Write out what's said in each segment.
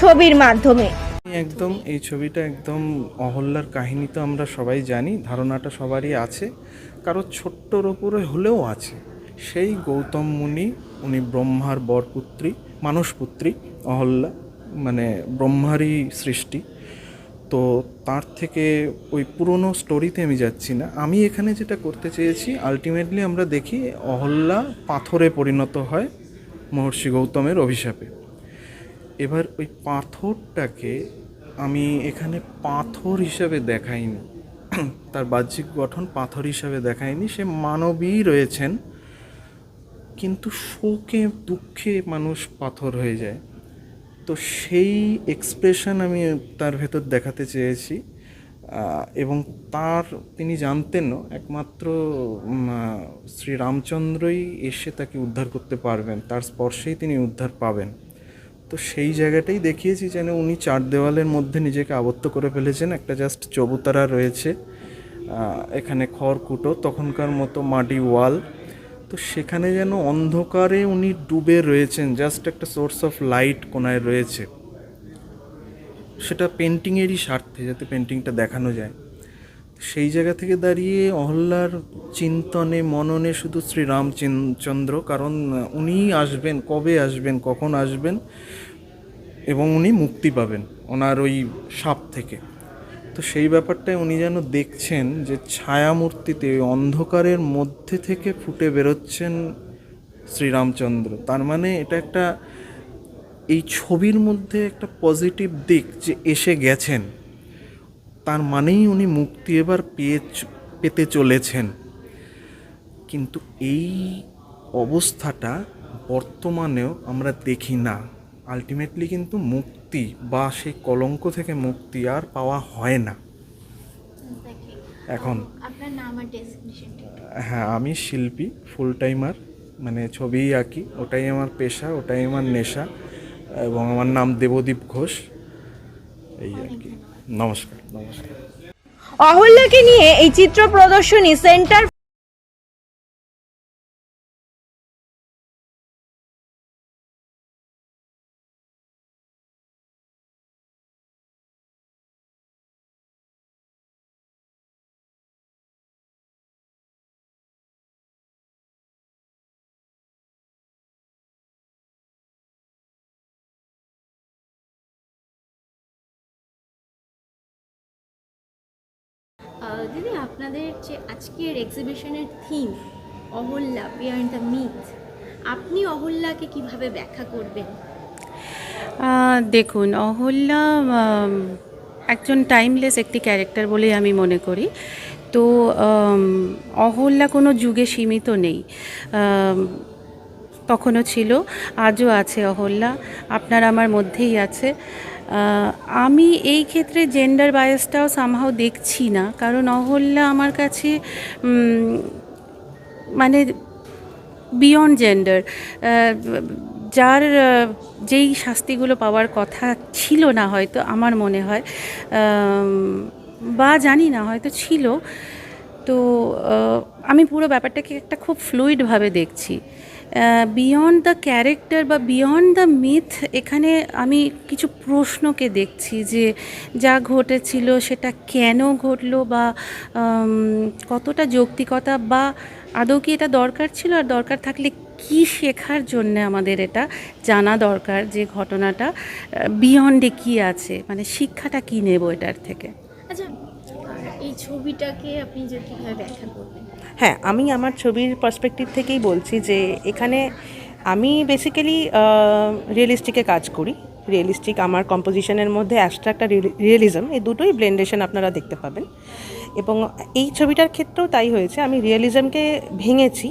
ছবির মাধ্যমে। একদম, এই ছবিটা একদম অহল্যার কাহিনী তো আমরা সবাই জানি, ধারণাটা সবারই আছে, কারও ছোট্টর ওপরে হলেও আছে। সেই গৌতম মুনি, উনি ব্রহ্মার বরপুত্রী, মানসপুত্রী, অহল্যা মানে ব্রহ্মারই সৃষ্টি। তো তার থেকে ওই পুরনো স্টোরিতে আমি যাচ্ছি না। আমি এখানে যেটা করতে চেয়েছি আলটিমেটলি আমরা দেখি অহল্যা পাথরে পরিণত হয় মহর্ষি গৌতমের অভিশাপে। এবার ওই পাথরটাকে আমি এখানে পাথর হিসাবে দেখাইনি। তার বাহ্যিক গঠন পাথর হিসাবে দেখায়নি সে মানবী রয়েছেন, কিন্তু শোকে, দুঃখে মানুষ পাথর হয়ে যায়। তো সেই এক্সপ্রেশন আমি তার ভেতর দেখাতে চেয়েছি এবং তার তিনি জানতেনও একমাত্র শ্রী রামচন্দ্রই এসে তাকে উদ্ধার করতে পারবেন। তার স্পর্শেই তিনি উদ্ধার পাবেন। তো সেই জায়গাটাই দেখিয়েছি যেন উনি চার দেওয়ালের মধ্যে নিজেকে আবদ্ধ করে ফেলেছেন। একটা জাস্ট চবুতারা রয়েছে এখানে খড়কুটো তখনকার মতো মাটি ওয়াল। তো সেখানে যেন অন্ধকারে উনি ডুবে রয়েছেন জাস্ট একটা সোর্স অফ লাইট কোনায় রয়েছে। সেটা পেন্টিংয়েরই স্বার্থে, যাতে পেন্টিংটা দেখানো যায়। সেই জায়গা থেকে দাঁড়িয়ে অহল্যার চিন্তনে, মননে শুধু শ্রীরামচন্দ্র, কারণ উনিই আসবেন, কবে আসবেন, কখন আসবেন, এবং উনি মুক্তি পাবেন ওনার ওই সাপ থেকে। তো সেই ব্যাপারটাই উনি যেন দেখছেন যে ছায়ামূর্তিতে অন্ধকারের মধ্যে থেকে ফুটে বেরোচ্ছেন শ্রীরামচন্দ্র। তার মানে এটা একটা, এই ছবির মধ্যে একটা পজিটিভ দিক যে এসে গেছেন। তার মানেই উনি মুক্তি এবার পেয়ে পেতে চলেছেন। কিন্তু এই অবস্থাটা বর্তমানেও আমরা দেখি না। আলটিমেটলি কিন্তু মুক্তি বা সেই কলঙ্ক থেকে মুক্তি আর পাওয়া হয় না। এখন হ্যাঁ আমি শিল্পী ফুল টাইমার মানে ছবিই আঁকি ওটাই আমার পেশা ওটাই আমার নেশা এবং আমার নাম দেবদীপ ঘোষ। এই আর কি। নমস্কার। নমস্কার অহল্যাকে নিয়ে এই চিত্র প্রদর্শনী সেন্টার আপনাদের যে আজকের এক্সিবিশনের থিম অহল্যা বিয়ার দ্য মিথ আপনি অহল্যাকে কীভাবে ব্যাখ্যা করবেন? দেখুন, অহল্যা একজন টাইমলেস একটি ক্যারেক্টার বলে আমি মনে করি। তো অহল্যা কোনো যুগে সীমিত নেই। তখনও ছিল, আজও আছে অহল্যা। আপনার আমার মধ্যেই আছে। আমি এই ক্ষেত্রে জেন্ডার বায়াসটাও সামহাও দেখছি না। কারণ অহল্যা আমার কাছে মানে বিয়ন্ড জেন্ডার যার যেই শাস্তিগুলো পাওয়ার কথা ছিল না হয়তো আমার মনে হয় বা জানি না, হয়তো ছিল। তো আমি পুরো ব্যাপারটাকে একটা খুব ফ্লুইডভাবে দেখছি। বিয়ন্ড দ্য ক্যারেক্টার বা বিয়ন্ড দ্য মিথ এখানে আমি কিছু প্রশ্নকে দেখছি যে যা ঘটেছিল, সেটা কেন ঘটলো বা কতটা যৌক্তিকতা বা আদৌ কি এটা দরকার ছিল? আর দরকার থাকলে কি শেখার জন্য আমাদের এটা জানা দরকার যে ঘটনাটা বিয়ন্ডে কি আছে? মানে শিক্ষাটা কি নেব এটার থেকে? আচ্ছা ছবিটাকে আপনি যে ব্যাখ্যা করবেন? হ্যাঁ আমি আমার ছবির পার্সপেক্টিভ থেকেই বলছি যে এখানে আমি বেসিক্যালি রিয়েলিস্টিকে কাজ করি। রিয়েলিস্টিক আমার কম্পোজিশনের মধ্যে অ্যাবস্ট্রাক্ট আর রিয়েলিজম এই দুটোই ব্লেন্ডেশন আপনারা দেখতে পাবেন। এবং এই ছবিটার ক্ষেত্রেও তাই হয়েছে, আমি রিয়েলিজমকে ভেঙেছি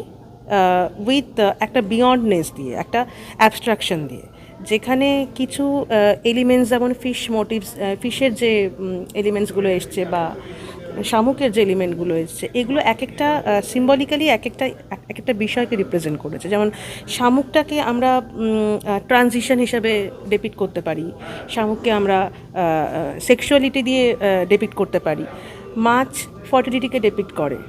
উইথ একটা বিয়ন্ডনেস দিয়ে, একটা অ্যাবস্ট্রাকশন দিয়ে। যেখানে কিছু এলিমেন্টস যেমন ফিশ মোটিভস ফিশের যে এলিমেন্টসগুলো এসছে বা শামুকের যে এলিমেন্টগুলো এসছে, এগুলো এক একটা সিম্বলিক্যালি এক একটা এক এক একটা বিষয়কে রিপ্রেজেন্ট করেছে। যেমন শামুকটাকে আমরা ট্রানজিশন হিসাবে ডেপিট করতে পারি, শামুককে আমরা সেক্সুয়ালিটি দিয়ে ডেপিট করতে পারি, মাছ ফার্টিলিটিকে ডেপিট করে।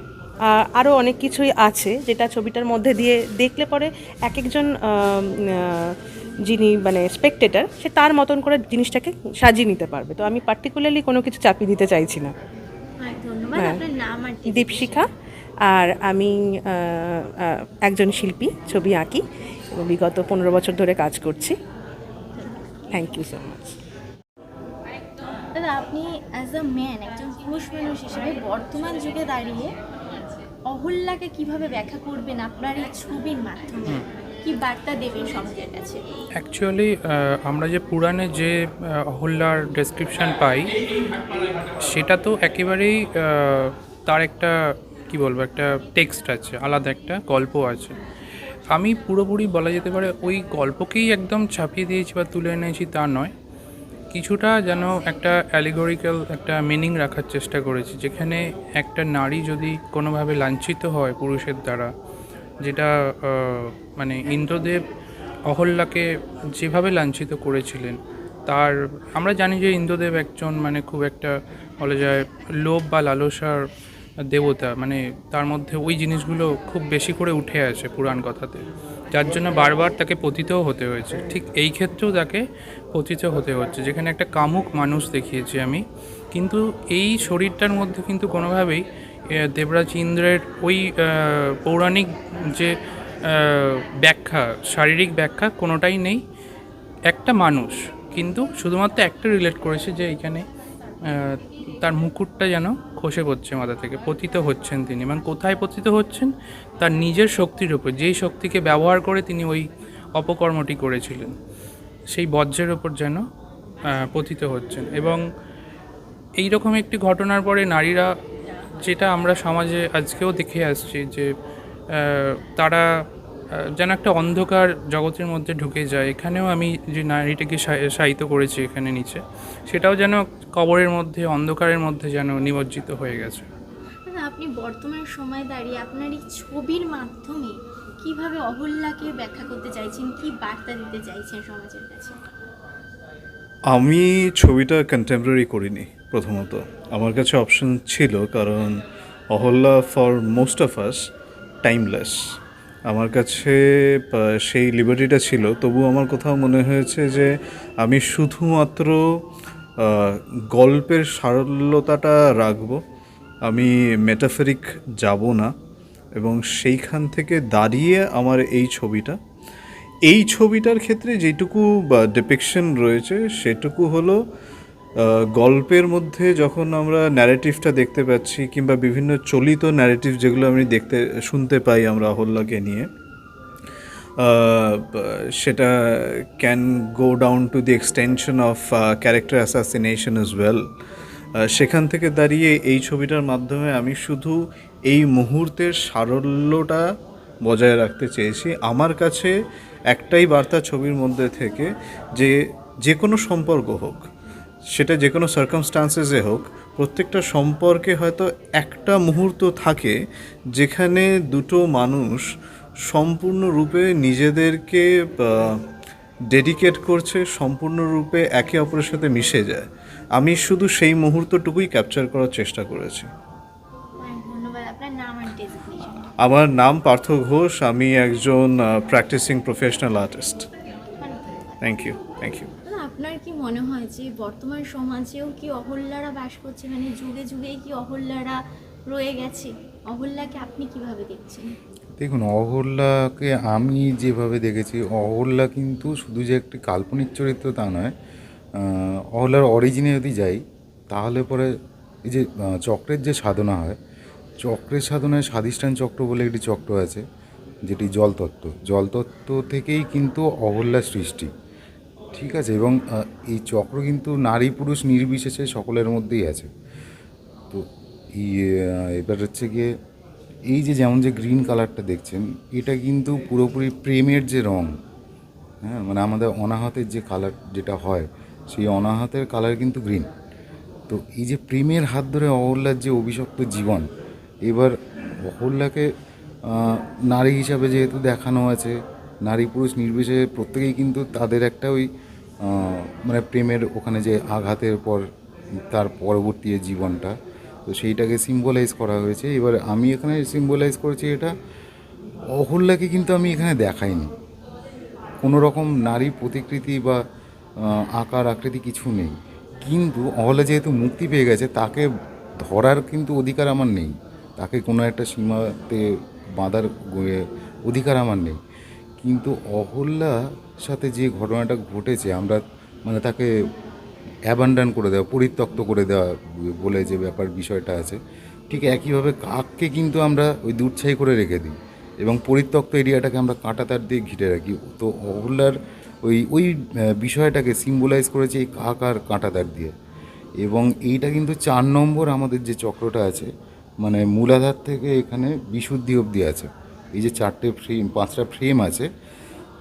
আরও অনেক কিছুই আছে যেটা ছবিটার মধ্যে দিয়ে দেখলে পরে এক একজন যিনি মানে স্পেকটেটার সে তার মতন করে জিনিসটাকে সাজিয়ে নিতে পারবে। তো আমি পার্টিকুলারলি কোনো কিছু চাপিয়ে দিতে চাইছি না হ্যাঁ ধন্যবাদ হ্যাঁ। আপনার নাম আর দীপশিখা। আর আমি একজন শিল্পী ছবি আঁকি এবং বিগত পনেরো বছর ধরে কাজ করছি। থ্যাংক ইউ সো মাচ দাদা আপনি অ্যাজ আ ম্যান একজন পুরুষ মানুষ হিসেবে বর্তমান যুগে দাঁড়িয়ে অহল্যাকে কীভাবে ব্যাখ্যা করবেন আপনার এই ছবির মাধ্যমে? কি বার্তা দেবেন সমাজের কাছে? অ্যাকচুয়ালি আমরা যে পুরাণে যে অহল্যার ডেসক্রিপশন পাই, সেটা তো একেবারেই তার একটা, কি বলব, একটা টেক্সট আছে, আলাদা একটা গল্প আছে। আমি পুরোপুরি বলা যেতে পারে ওই গল্পকেই একদম ছাপিয়ে দিয়েছি বা তুলে এনেছি তা নয়। কিছুটা যেন একটা অ্যালিগরিক্যাল একটা মিনিং রাখার চেষ্টা করেছি, যেখানে একটা নারী যদি কোনোভাবে লাঞ্ছিত হয় পুরুষের দ্বারা যেটা মানে ইন্দ্রদেব অহল্যাকে যেভাবে লাঞ্ছিত করেছিলেন, তার, আমরা জানি যে ইন্দ্রদেব একজন মানে খুব একটা বলা যায় লোভ বা লালসার দেবতা মানে তার মধ্যে ওই জিনিসগুলো খুব বেশি করে উঠে আসে পুরাণ কথাতে, যার জন্য বারবার তাকে পতিতও হতে হয়েছে। ঠিক এই ক্ষেত্রেও তাকে পতিত হতে হচ্ছে। যেখানে একটা কামুক মানুষ দেখিয়েছি আমি, কিন্তু এই শরীরটার মধ্যে কিন্তু কোনোভাবেই দেবরাজ ইন্দ্রের ওই পৌরাণিক যে ব্যাখ্যা, শারীরিক ব্যাখ্যা কোনোটাই নেই। একটা মানুষ, কিন্তু শুধুমাত্র একটা রিলেট করেছে যে এখানে তার মুকুটটা যেন খসে পড়ছে মাথা থেকে, পতিত হচ্ছেন তিনি। মানে কোথায় পতিত হচ্ছেন? তার নিজের শক্তির উপর। যেই শক্তিকে ব্যবহার করে তিনি ওই অপকর্মটি করেছিলেন, সেই বজ্রের ওপর যেন পতিত হচ্ছেন। এবং এই রকম একটি ঘটনার পরে নারীরা যেটা আমরা সমাজে আজকেও দেখে আসছি যে তারা যেন একটা অন্ধকার জগতের মধ্যে ঢুকে যায়। এখানেও আমি যে নারীটাকে সা- শায়িত করেছি এখানে নিচে সেটাও যেন কবরের মধ্যে অন্ধকারের মধ্যে যেন নিমজ্জিত হয়ে গেছে। আপনি বর্তমান সময় দাঁড়িয়ে আপনার এই ছবির মাধ্যমে কীভাবে অহল্যাকে ব্যাখ্যা করতে চাইছেন কি বার্তা দিতে চাইছেন সমাজের কাছে? আমি ছবিটা কন্টেম্পোরারি করিনি। প্রথমত, আমার কাছে অপশন ছিল কারণ Ahalya for most of us timeless আমার কাছে সেই লিবার্টিটা ছিল। তবু আমার কোথাও মনে হয়েছে যে আমি শুধুমাত্র গল্পের সারল্যতাটা রাখব, আমি মেটাফেরিক যাব না। এবং সেইখান থেকে দাঁড়িয়ে আমার এই ছবিটা। এই ছবিটার ক্ষেত্রে যেটুকু ডিপিকশন রয়েছে, সেটুকু হলো গল্পের মধ্যে যখন আমরা ন্যারেটিভটা দেখতে পাচ্ছি কিংবা বিভিন্ন চলিত ন্যারেটিভ যেগুলো আমি দেখতে, শুনতে পাই আমরা অহল্যাকে নিয়ে সেটা can go down to the extension of character assassination is well সেখান থেকে দাঁড়িয়ে এই ছবিটার মাধ্যমে আমি শুধু এই মুহূর্তের সারল্যটা বজায় রাখতে চেয়েছি। আমার কাছে একটাই বার্তা ছবির মধ্যে থেকে যে যে কোনো সম্পর্ক হোক সেটা যে কোনো সার্কামস্টান্সেসে হোক প্রত্যেকটা সম্পর্কে হয়তো একটা মুহূর্ত থাকে যেখানে দুটো মানুষ সম্পূর্ণরূপে নিজেদেরকে ডেডিকেট করছে সম্পূর্ণরূপে একে অপরের সাথে মিশে যায়। আমি শুধু সেই মুহূর্তটুকুই ক্যাপচার করার চেষ্টা করেছি। আমার নাম পার্থ ঘোষ আমি একজন practising professional artist thank you thank you আপনার কি মনে হয় যে বর্তমান সমাজেও কি অহল্যারা বাস করছে? মানে যুগে যুগেই কি অহল্যারা রয়ে গেছে? অহল্যাকে আপনি কীভাবে দেখছেন? দেখুন, অহল্যাকে আমি যেভাবে দেখেছি, অহল্যা কিন্তু শুধু যে একটি কাল্পনিক চরিত্র তা নয় অহল্যার অরিজিনে যদি যাই, তাহলে পরে এই যে চক্রের যে সাধনা হয়, চক্রের সাধনায় স্বাধিষ্ঠান চক্র বলে একটি চক্র আছে, যেটি জলতত্ত্ব। জলতত্ত্ব থেকেই কিন্তু অহল্যার সৃষ্টি। ঠিক আছে, এবং এই চক্র কিন্তু নারী পুরুষ নির্বিশেষে সকলের মধ্যেই আছে। তো এবার হচ্ছে গিয়ে এই যে যেমন যে গ্রিন কালারটা দেখছেন, এটা কিন্তু পুরোপুরি প্রেমের যে রং হ্যাঁ মানে আমাদের অনাহতের যে কালার যেটা হয়, সেই অনাহতের কালার কিন্তু গ্রিন তো এই যে প্রেমের হাত ধরে অহল্যার যে অভিশপ্ত জীবন, এবার অহল্যাকে নারী হিসাবে যেহেতু দেখানো আছে নারী পুরুষ নির্বিশেষে প্রত্যেকেই কিন্তু তাদের একটা ওই মানে প্রেমের ওখানে যে আঘাতের পর তার পরবর্তী জীবনটা, তো সেইটাকে সিম্বলাইজ করা হয়েছে। এবার আমি এখানে সিম্বলাইজ করেছি এটা, অহল্যাকে কিন্তু আমি এখানে দেখাইনি। কোনো রকম নারী প্রতিকৃতি বা আকার, আকৃতি কিছু নেই। কিন্তু অহল্যা যেহেতু মুক্তি পেয়ে গেছে, তাকে ধরার কিন্তু অধিকার আমার নেই। তাকে কোনো একটা সীমাতে বাঁধার অধিকার আমার নেই। কিন্তু অহল্যার সাথে যে ঘটনাটা ঘটেছে, আমরা মানে তাকে অ্যাবান্ডান করে দেওয়া, পরিত্যক্ত করে দেওয়া বলে যে ব্যাপার, বিষয়টা আছে, ঠিক একইভাবে কাককে কিন্তু আমরা ওই দুধছাই করে রেখে দিই এবং পরিত্যক্ত এরিয়াটাকে আমরা কাঁটাতার দিয়ে ঘিরে রাখি। তো অহল্যার ওই ওই বিষয়টাকে সিম্বলাইজ করেছে এই কাক আর কাঁটাতার দিয়ে। এবং এইটা কিন্তু চার নম্বর আমাদের যে চক্রটা আছে মানে মূলাধার থেকে এখানে বিশুদ্ধি অবধি আছে। এই যে চারটে ফ্রেম পাঁচটা ফ্রেম আছে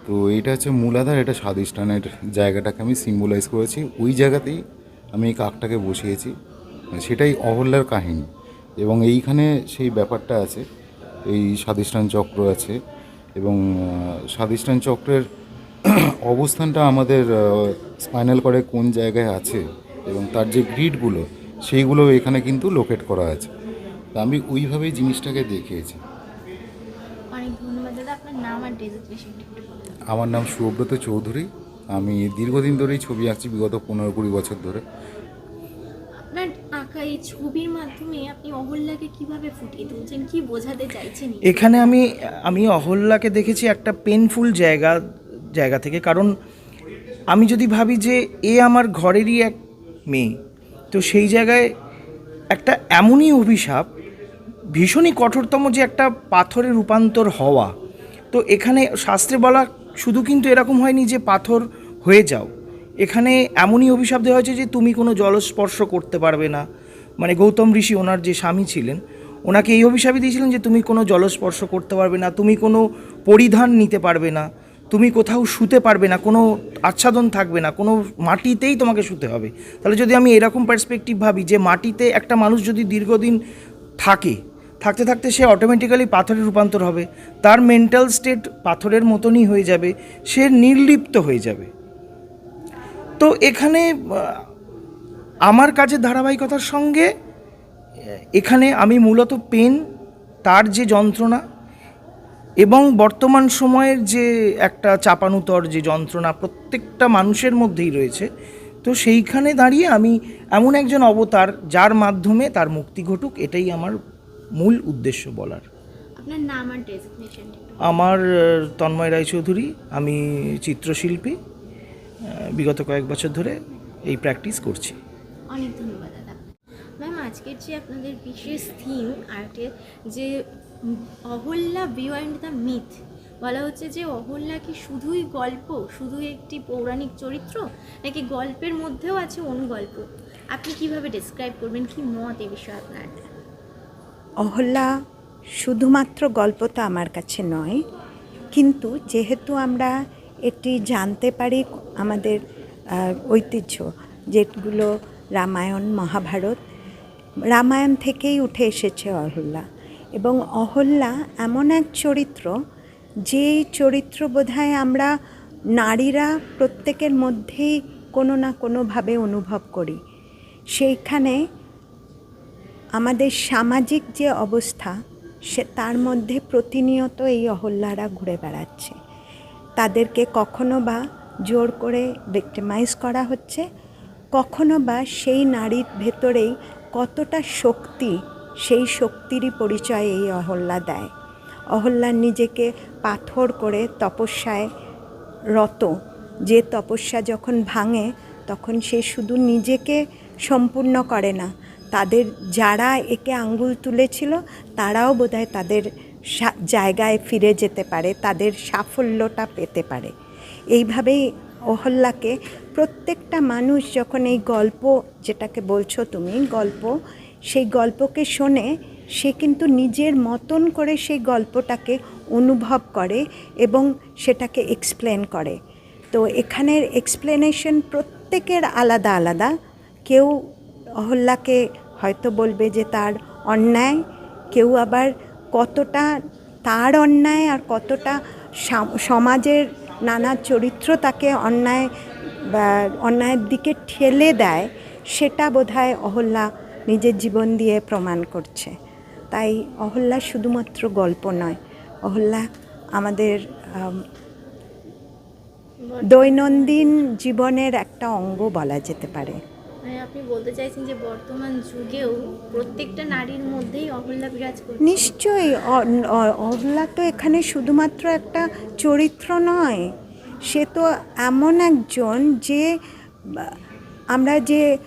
তো এটা হচ্ছে মূলাধার এটা স্বাদিষ্ঠানের জায়গাটাকে আমি সিম্বলাইজ করেছি। ওই জায়গাতেই আমি এই কাকটাকে বসিয়েছি। সেটাই অহল্যার কাহিনী। এবং এইখানে সেই ব্যাপারটা আছে এই স্বাদিষ্ঠান চক্র আছে। এবং আহ, স্বাদিষ্ঠান চক্রের অবস্থানটা আমাদের স্পাইনাল করে কোন জায়গায় আছে এবং তার যে গ্রিডগুলো সেইগুলো এখানে কিন্তু লোকেট করা আছে। তা আমি ওইভাবেই জিনিসটাকে দেখিয়েছি অনেক ধন্যবাদ দাদা আপনার নাম আর ডেজিগনেশনটা একটু বলুন আমার নাম সুব্রত চৌধুরী। আমি দীর্ঘদিন ধরেই ছবি আঁকছি বিগত পনেরো কুড়ি বছর ধরে। আপনার আঁকা এই ছবির মাধ্যমে আপনি অহল্যাকে কীভাবে ফুটিয়ে তুলছেন কি বোঝাতে চাইছেন? এখানে আমি আমি অহল্যাকে দেখেছি একটা পেনফুল জায়গা জায়গা থেকে। কারণ আমি যদি ভাবি যে এ আমার ঘরেরই এক মেয়ে তো সেই জায়গায় একটা এমনই অভিশাপ ভীষণই কঠোরতম যে একটা পাথরে রূপান্তর হওয়া। তো এখানে শাস্ত্রে বলা শুধু কিন্তু এরকম হয়নি যে পাথর হয়ে যাও। এখানে এমনই অভিশাপ দেওয়া হয়েছে যে তুমি কোনো জলস্পর্শ করতে পারবে না। মানে গৌতম ঋষি ওনার যে স্বামী ছিলেন, ওনাকে এই অভিশাপই দিয়েছিলেন যে তুমি কোনো জলস্পর্শ করতে পারবে না, তুমি কোনো পরিধান নিতে পারবে না, তুমি কোথাও শুতে পারবে না, কোনো আচ্ছাদন থাকবে না, কোনো মাটিতেই তোমাকে শুতে হবে। তাহলে যদি আমি এরকম পার্সপেক্টিভ ভাবি যে মাটিতে একটা মানুষ যদি দীর্ঘদিন থাকে থাকতে থাকতে সে অটোমেটিক্যালি পাথরে রূপান্তর হবে। তার মেন্টাল স্টেট পাথরের মতনই হয়ে যাবে, সে নির্লিপ্ত হয়ে যাবে। তো এখানে আমার কাজের ধারাবাহিকতার সঙ্গে এখানে আমি মূলত পেন তার যে যন্ত্রণা এবং বর্তমান সময়ের যে একটা চাপানুতর যে যন্ত্রণা প্রত্যেকটা মানুষের মধ্যেই রয়েছে, তো সেইখানে দাঁড়িয়ে আমি এমন একজন অবতার যার মাধ্যমে তার মুক্তি ঘটুক, এটাই আমার মূল উদ্দেশ্য বলার। আপনার নাম আর আমার তন্ময় রায়চৌধুরী আমি চিত্রশিল্পী বিগত কয়েক বছর ধরে এই প্র্যাকটিস করছি। অনেক ধন্যবাদ দাদা। ম্যাম আজকের যে আপনাদের বিশেষ থিম আর্টের যে অহল্যা বিয়ন্ড দ্য মিথ বলা হচ্ছে যে অহল্যা কি শুধুই গল্প শুধুই একটি পৌরাণিক চরিত্র নাকি গল্পের মধ্যেও আছে অনুগল্প? আপনি কীভাবে ডিসক্রাইব করবেন? কি মত এ বিষয়ে আপনার? অহল্যা শুধুমাত্র গল্পটা আমার কাছে নয়, কিন্তু যেহেতু আমরা এটি জানতে পারি আমাদের ঐতিহ্য, যেগুলো রামায়ণ, মহাভারত, রামায়ণ থেকেই উঠে এসেছে অহল্যা। এবং অহল্যা এমন এক চরিত্র, যেই চরিত্র বোধহয় আমরা নারীরা প্রত্যেকের মধ্যেই কোনো না কোনোভাবে অনুভব করি। সেইখানে আমাদের সামাজিক যে অবস্থা, সে তার মধ্যে প্রতিনিয়ত এই অহল্যারা ঘুরে বেড়াচ্ছে। তাদেরকে কখনো বা জোর করে ভিক্টিমাইজ করা হচ্ছে, কখনো বা সেই নারীর ভেতরেই কতটা শক্তি, সেই শক্তিরই পরিচয় এই অহল্যা দেয়। অহল্যা নিজেকে পাথর করে তপস্যায় রত। যে তপস্যা যখন ভাঙে, তখন সে শুধু নিজেকে সম্পূর্ণ করে না তাদের যারা একে আঙ্গুল তুলেছিল, তারাও বোধহয় তাদের জায়গায় ফিরে যেতে পারে, তাদের সাফল্যটা পেতে পারে। এইভাবেই অহল্লাকে প্রত্যেকটা মানুষ যখন এই গল্প, যেটাকে বলছো তুমি, গল্প, সেই গল্পকে শোনে, সে কিন্তু নিজের মতন করে সেই গল্পটাকে অনুভব করে এবং সেটাকে এক্সপ্লেন করে। তো এখানের এক্সপ্লেনেশন প্রত্যেকের আলাদা আলাদা। কেউ অহল্যাকে হয়তো বলবে যে তার অন্যায়, কেউ আবার কতটা তার অন্যায় আর কতটা সমাজের নানা চরিত্র তাকে অন্যায় অন্যায়ের দিকে ঠেলে দেয়, সেটা বোধহয় অহল্যা নিজের জীবন দিয়ে প্রমাণ করছে। তাই অহল্যা শুধুমাত্র গল্প নয়, অহল্যা আমাদের দৈনন্দিন জীবনের একটা অঙ্গ বলা যেতে পারে। মানে আপনি বলতে চাইছেন যে বর্তমান যুগেও প্রত্যেকটা নারীর মধ্যেই অহল্যা বিরাজ করছে। নিশ্চয়ই, অ- অ- অহল্যা তো এখানে শুধুমাত্র একটা চরিত্র নয়। সে তো এমন একজন যে আমরা যে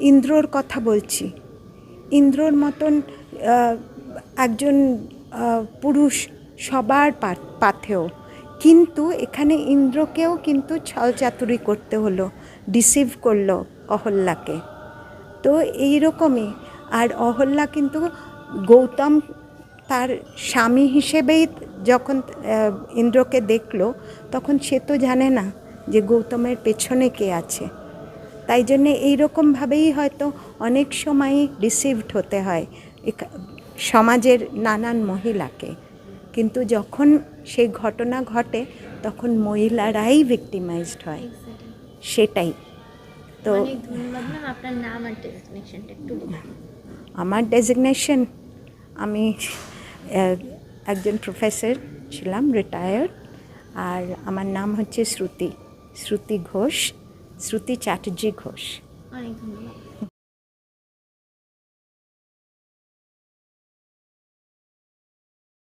ইন্দ্রর কথা বলছি। ইন্দ্রর মতন একজন পুরুষ সবার পাথেও। কিন্তু এখানে ইন্দ্রকেও কিন্তু ছলচাতুরি করতে হলো ডিসিভ করল। অহল্যাকে। তো এইরকমই। আর অহল্যা কিন্তু গৌতম তার স্বামী হিসেবেই যখন ইন্দ্রকে দেখল, তখন সে তো জানে না যে গৌতমের পেছনে কে আছে। তাই জন্যে এইরকমভাবেই হয়তো অনেক সময়ই রিসিভড হতে হয় সমাজের নানান মহিলাকে। কিন্তু যখন সেই ঘটনা ঘটে, তখন মহিলারাই ভিক্টিমাইজড হয়। সেটাই। তো অনেক ধন্যবাদ ম্যাম আপনার নাম আর ডেস্টিনেশনটা একটু আমার ডেজিগনেশন আমি একজন প্রফেসর ছিলাম রিটায়ার্ড আর আমার নাম হচ্ছে শ্রুতি শ্রুতি ঘোষ শ্রুতি চ্যাটার্জি ঘোষ। অনেক ধন্যবাদ।